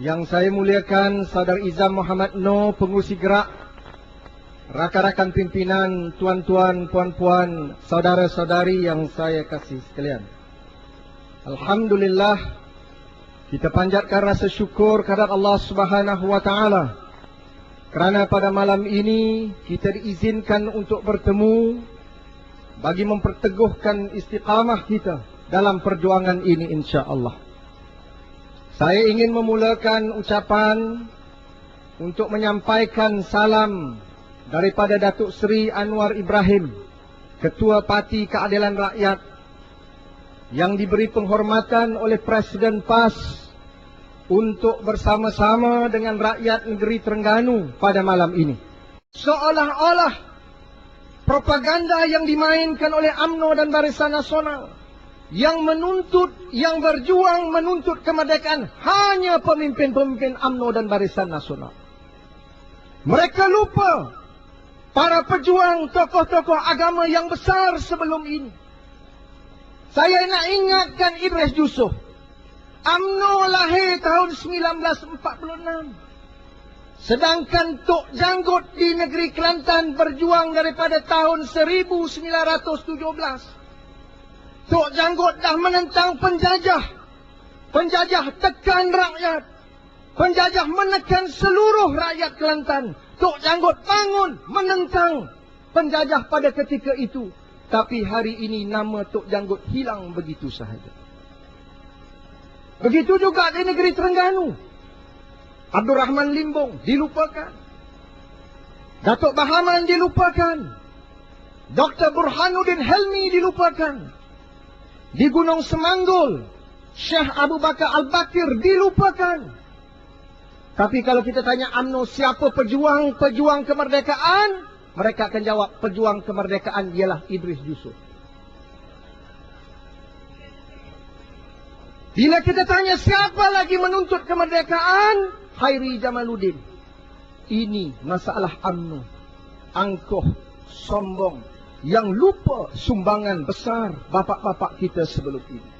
Yang saya muliakan Saudara Izam Muhammad Noh, pengurusi gerak, rakan-rakan pimpinan, tuan-tuan, puan-puan, saudara-saudari yang saya kasih sekalian. Alhamdulillah, kita panjatkan rasa syukur kepada Allah Subhanahu taala kerana pada malam ini kita diizinkan untuk bertemu bagi memperteguhkan istiqamah kita dalam perjuangan ini insya-Allah. Saya ingin memulakan ucapan untuk menyampaikan salam daripada Datuk Seri Anwar Ibrahim, Ketua Parti Keadilan Rakyat yang diberi penghormatan oleh Presiden PAS untuk bersama-sama dengan rakyat negeri Terengganu pada malam ini. Seolah-olah propaganda yang dimainkan oleh AMNO dan Barisan Nasional yang menuntut, yang berjuang menuntut kemerdekaan hanya pemimpin-pemimpin AMNO dan Barisan Nasional. Mereka lupa para pejuang tokoh-tokoh agama yang besar sebelum ini. Saya nak ingatkan Idris Yusuf. AMNO lahir tahun 1946. Sedangkan Tok Janggut di negeri Kelantan berjuang daripada tahun 1917. Tok Janggut dah menentang penjajah. Penjajah tekan rakyat. Penjajah menekan seluruh rakyat Kelantan. Tok Janggut bangun menentang penjajah pada ketika itu. Tapi hari ini nama Tok Janggut hilang begitu sahaja. Begitu juga di negeri Terengganu. Abdul Rahman Limbong dilupakan. Datuk Bahaman dilupakan. Dr. Burhanuddin Helmi dilupakan. Di Gunung Semanggul, Syekh Abu Bakar Al-Bakir dilupakan. Tapi kalau kita tanya UMNO siapa pejuang-pejuang kemerdekaan, mereka akan jawab pejuang kemerdekaan ialah Idris Yusuf. Bila kita tanya siapa lagi menuntut kemerdekaan, Khairi Jamaluddin. Ini masalah UMNO. Angkuh, sombong. Yang lupa sumbangan besar bapak-bapak kita sebelum ini.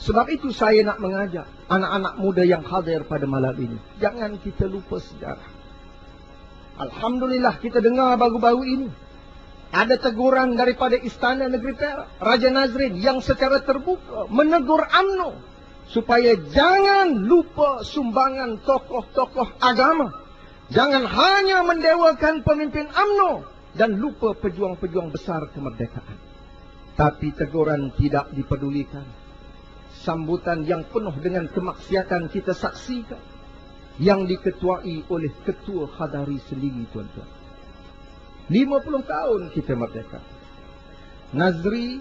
Sebab itu saya nak mengajak anak-anak muda yang hadir pada malam ini. Jangan kita lupa sejarah. Alhamdulillah kita dengar baru-baru ini. Ada teguran daripada Istana Negeri Perak. Raja Nazrin yang secara terbuka menegur UMNO supaya jangan lupa sumbangan tokoh-tokoh agama. Jangan hanya mendewakan pemimpin AMNO dan lupa pejuang-pejuang besar kemerdekaan. Tapi teguran tidak dipedulikan. Sambutan yang penuh dengan kemaksiatan kita saksikan. Yang diketuai oleh ketua khadari sendiri tuan-tuan. 50 tahun kita merdeka. Nazri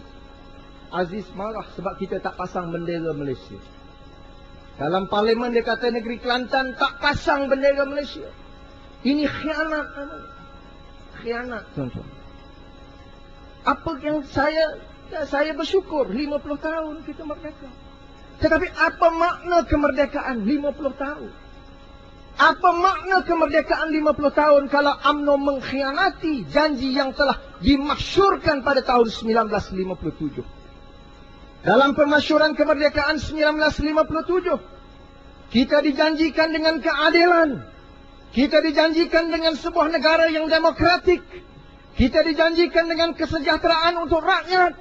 Aziz marah sebab kita tak pasang bendera Malaysia. Dalam parlimen dia kata negeri Kelantan tak pasang bendera Malaysia. Ini khianat. Khianat tuan-tuan. Apa yang saya ya, saya bersyukur 50 tahun kita merdeka. Tetapi apa makna kemerdekaan 50 tahun? Apa makna kemerdekaan 50 tahun kalau AMNO mengkhianati janji yang telah dimasyurkan pada tahun 1957? Dalam pemasyuran kemerdekaan 1957, kita dijanjikan dengan keadilan. Kita dijanjikan dengan sebuah negara yang demokratik. Kita dijanjikan dengan kesejahteraan untuk rakyat.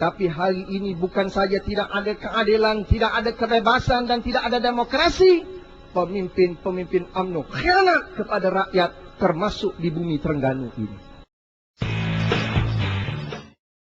Tapi hari ini bukan saja tidak ada keadilan, tidak ada kebebasan dan tidak ada demokrasi. Pemimpin-pemimpin UMNO khianat kepada rakyat termasuk di bumi Terengganu ini.